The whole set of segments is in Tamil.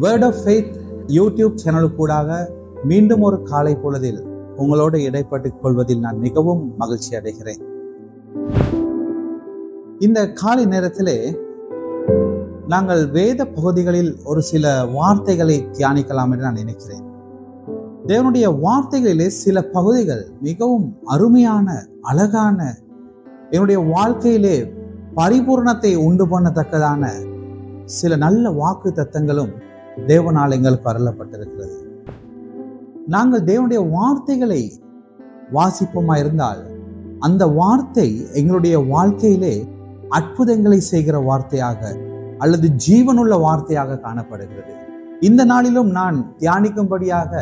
வேர்ட் ஆஃப் ஃபெய்த் யூடியூப் சேனலுக்கூடாக மீண்டும் ஒரு காலை பொழுதில் உங்களோடு இடைப்பட்டுக் கொள்வதில் நான் மிகவும் மகிழ்ச்சி அடைகிறேன். இந்த காலை நேரத்திலே நாங்கள் வேத பகுதிகளில் ஒரு சில வார்த்தைகளை தியானிக்கலாம் என்று நான் நினைக்கிறேன். தேவனுடைய வார்த்தைகளிலே சில பகுதிகள் மிகவும் அருமையான அழகான என்னுடைய வாழ்க்கையிலே பரிபூர்ணத்தை உண்டு பண்ணத்தக்கதான சில நல்ல வாக்கு தத்தங்களும் தேவனால் எங்களுக்கு அருளப்பட்டிருக்கிறது. நாங்கள் தேவனுடைய வார்த்தைகளை வாசிப்போமா இருந்தால் அந்த வார்த்தை எங்களுடைய வாழ்க்கையிலே அற்புதங்களை செய்கிற வார்த்தையாக அல்லது ஜீவனுள்ள வார்த்தையாக காணப்படுகிறது. இந்த நாளிலும் நான் தியானிக்கும்படியாக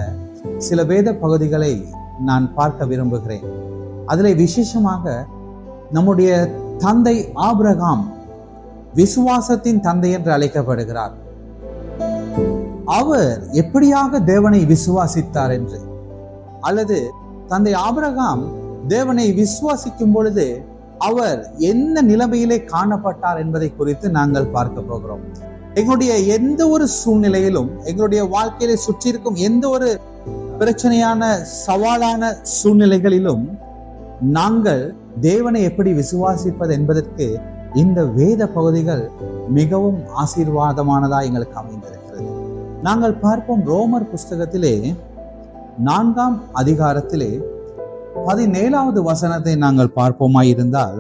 சில வேத பகுதிகளை நான் பார்க்க விரும்புகிறேன். அதில் விசேஷமாக நம்முடைய தந்தை ஆபிரகாம் விசுவாசத்தின் தந்தை என்று அழைக்கப்படுகிறார். அவர் எப்படியாக தேவனை விசுவாசித்தார் என்று? அல்லது தந்தை ஆபிரகாம் தேவனை விசுவாசிக்கும் பொழுது அவர் என்ன நிலைமையிலே காணப்பட்டார் என்பதை குறித்து நாங்கள் பார்க்க போகிறோம். எங்களுடைய எந்த ஒரு சூழ்நிலையிலும் எங்களுடைய வாழ்க்கையில சுற்றி இருக்கும் எந்த ஒரு பிரச்சனையான சவாலான சூழ்நிலைகளிலும் நாங்கள் தேவனை எப்படி விசுவாசிப்பது என்பதற்கு இந்த வேத பகுதிகள் மிகவும் ஆசீர்வாதமானதா எங்களுக்கு அமைந்திருக்கிறது. நாங்கள் பார்ப்போம் ரோமர் புஸ்தகத்திலே நான்காம் அதிகாரத்திலே பதினேழாவது வசனத்தை நாங்கள் பார்ப்போமா இருந்தால்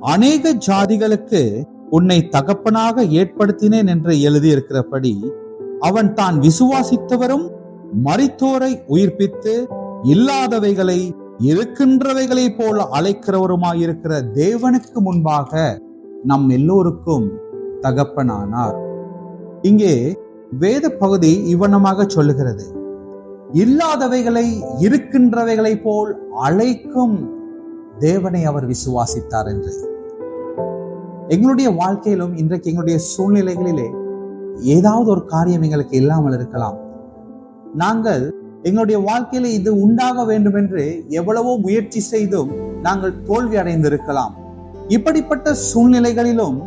அநேக ஜாதிகளுக்கு உன்னை தகப்பனாக ஏற்படுத்தினேன் என்று எழுதியிருக்கிறபடி அவன் தான் விசுவாசித்தவரும் மறித்தோரை உயிர்ப்பித்து இல்லாதவைகளை இருக்கின்றவைகளைப் போல அழைக்கிறவருமாயிருக்கிற தேவனுக்கு முன்பாக நம் எல்லோருக்கும் தகப்பனானார். இங்கே வேத பகுதி இவனமாக சொல்லுகிறது. இல்லாதவைகளை இருக்கின்றவைகளை போல் அழைக்கும் தேவனை அவர் விசுவாசித்தார் என்று. எங்களுடைய வாழ்க்கையிலும் இன்றைக்கு எங்களுடைய சூழ்நிலைகளிலே ஏதாவது ஒரு காரியம் எங்களுக்கு இல்லாமல் இருக்கலாம். நாங்கள் எங்களுடைய வாழ்க்கையில இது உண்டாக வேண்டும் என்று எவ்வளவோ முயற்சி செய்தும் நாங்கள் தோல்வி அடைந்திருக்கலாம். இப்படிப்பட்ட சூழ்நிலைகளிலும்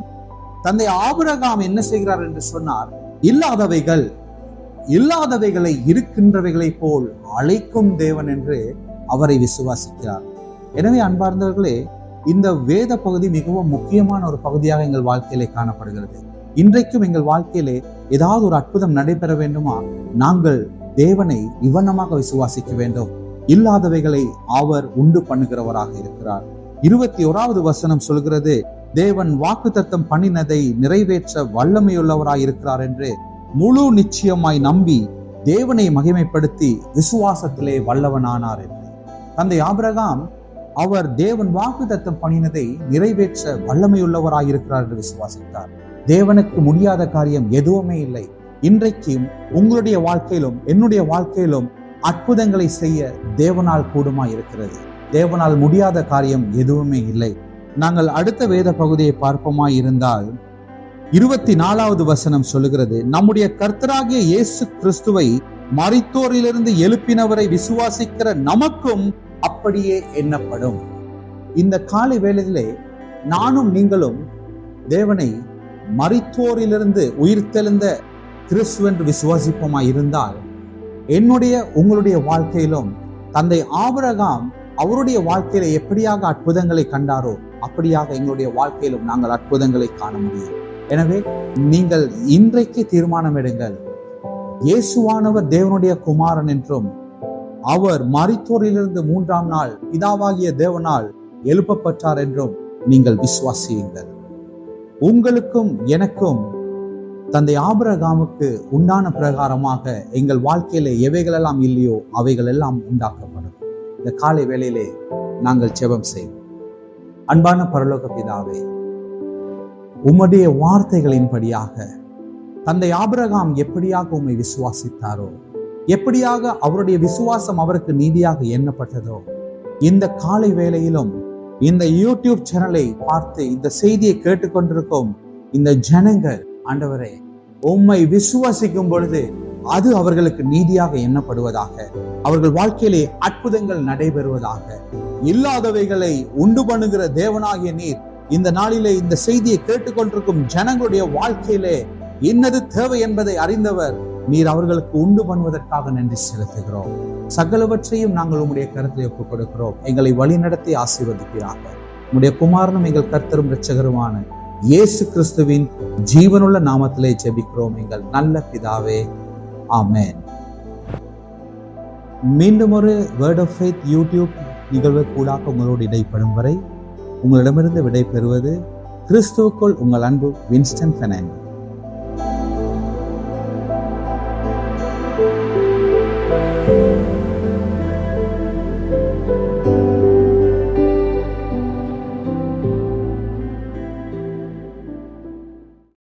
தந்தை ஆபரகாம் என்ன செய்கிறார் என்று சொன்னார்? இல்லாதவைகள் இல்லாதவைகளை இருக்கின்றவைகளை போல் அழைக்கும் தேவன் என்று அவரை விசுவாசிக்கிறார். எனவே அன்பார்ந்தவர்களே இந்த வேத பகுதி மிகவும் முக்கியமான ஒரு பகுதியாக எங்கள் வாழ்க்கையிலே காணப்படுகிறது. இன்றைக்கும் எங்கள் வாழ்க்கையிலே ஏதாவது ஒரு அற்புதம் நடைபெற வேண்டுமா? நாங்கள் தேவனை இவனமாக விசுவாசிக்க வேண்டும். இல்லாதவைகளை அவர் உண்டு பண்ணுகிறவராக இருக்கிறார். இருபத்தி ஓராவது வசனம் சொல்கிறது தேவன் வாக்கு தத்தம் பண்ணினதை நிறைவேற்ற வல்லமையுள்ளவராய் இருக்கிறார் என்று முழு நிச்சயமாய் நம்பி தேவனை மகிமைப்படுத்தி விசுவாசத்திலே வல்லவனானார் என்று. தந்தை ஆபிரகாம் அவர் தேவன் வாக்குதத்தம் பண்ணினதை நிறைவேற்ற வல்லமையுள்ளவராயிருக்கிறார் என்று விசுவாசித்தார். தேவனுக்கு முடியாத காரியம் எதுவுமே இல்லை. இன்றைக்கும் உங்களுடைய வாழ்க்கையிலும் என்னுடைய வாழ்க்கையிலும் அற்புதங்களை செய்ய தேவனால் கூடுமா இருக்கிறது தேவனால் முடியாத காரியம் எதுவுமே இல்லை. நாங்கள் அடுத்த வேத பகுதியை பார்ப்போமா இருந்தால் இருபத்தி நாலாவது வசனம் சொல்லுகிறது நம்முடைய கர்த்தராகிய இயேசு கிறிஸ்துவை மறைத்தோரிலிருந்து எழுப்பினவரை விசுவாசிக்கிற நமக்கும் அப்படியே எண்ணப்படும். இந்த காலை வேளையிலே நானும் நீங்களும் தேவனை மறித்தோரிலிருந்து உயிர்த்தெழுந்த கிறிஸ்து என்று விசுவாசிப்போமா இருந்தால் என்னுடைய உங்களுடைய வாழ்க்கையிலும் தந்தை ஆபரகாம் அவருடைய வாழ்க்கையில எப்படியாக அற்புதங்களை கண்டாரோ அப்படியாக எங்களுடைய வாழ்க்கையிலும் நாங்கள் அற்புதங்களை காண முடியும். எனவே நீங்கள் இன்றைக்கு தீர்மானம் எடுங்கள் இயேசுவானவர் தேவனுடைய குமாரன் என்றும் அவர் மறைத்தோரிலிருந்து மூன்றாம் நாள் பிதாவாகிய தேவனால் எழுப்பப்பட்டார் என்றும் நீங்கள் விசுவாசியுங்கள். உங்களுக்கும் எனக்கும் தந்தை ஆபரகாமுக்கு உண்டான பிரகாரமாக எங்கள் வாழ்க்கையில எவைகளெல்லாம் இல்லையோ அவைகள் எல்லாம் உண்டாக்கப்படும். இந்த காலை வேளையிலே நாங்கள் செபம் செய்வோம். அன்பான பரலோக பிதாவே உம்முடைய வார்த்தைகளின்படியாக தந்தை ஆபரகாம் எப்படியாக உம்மை விசுவாசித்தாரோ எப்படியாக அவருடைய விசுவாசம் அவருக்கு நீதியாக எண்ணப்பட்டதோ இந்த காலை வேளையிலும் இந்த யூடியூப் சேனலை பார்த்து இந்த செய்தியை கேட்டுக்கொண்டிருக்கும் இந்த ஜனங்கள் ஆண்டவரே உம்மை விசுவாசிக்கும் பொழுது அது அவர்களுக்கு நீதியாக எண்ணப்படுவதாக அவர்கள் வாழ்க்கையிலே அற்புதங்கள் நடைபெறுவதாக இல்லாதவைகளை உண்டு பண்ணுகிற தேவனாகிய நீர் இந்த நாளிலே இந்த செய்தியை கேட்டுக்கொண்டிருக்கும் ஜனங்களுடைய வாழ்க்கையிலே இன்னது தேவை என்பதை அறிந்தவர் நீர் அவர்களுக்கு உண்டு பண்ணுவதற்காக நன்றி செலுத்துகிறோம். சகலவற்றையும் நாங்கள் உம்முடைய கருத்தில் ஒப்புக் கொடுக்கிறோம் எங்களை வழிநடத்தி ஆசீர்வதிப்பீராக. உம்முடைய குமாரனும் எங்கள் கர்த்தரும் இரட்சகருமான இயேசு கிறிஸ்துவின் ஜீவனுள்ள நாமத்திலே ஜெபிக்கிறோம் எங்கள் நல்ல பிதாவே. ஆமேன். மீண்டும் ஒரு வேர்ட் ஆஃப் ஃபேத் யூடியூப் நிகழ்வு கூடாக உங்களோடு இடைப்படும் வரை உங்களிடமிருந்து விடை பெறுவது கிறிஸ்துவுக்குள் உங்கள் அன்பு வின்ஸ்டன் ஃபெர்னாண்டோ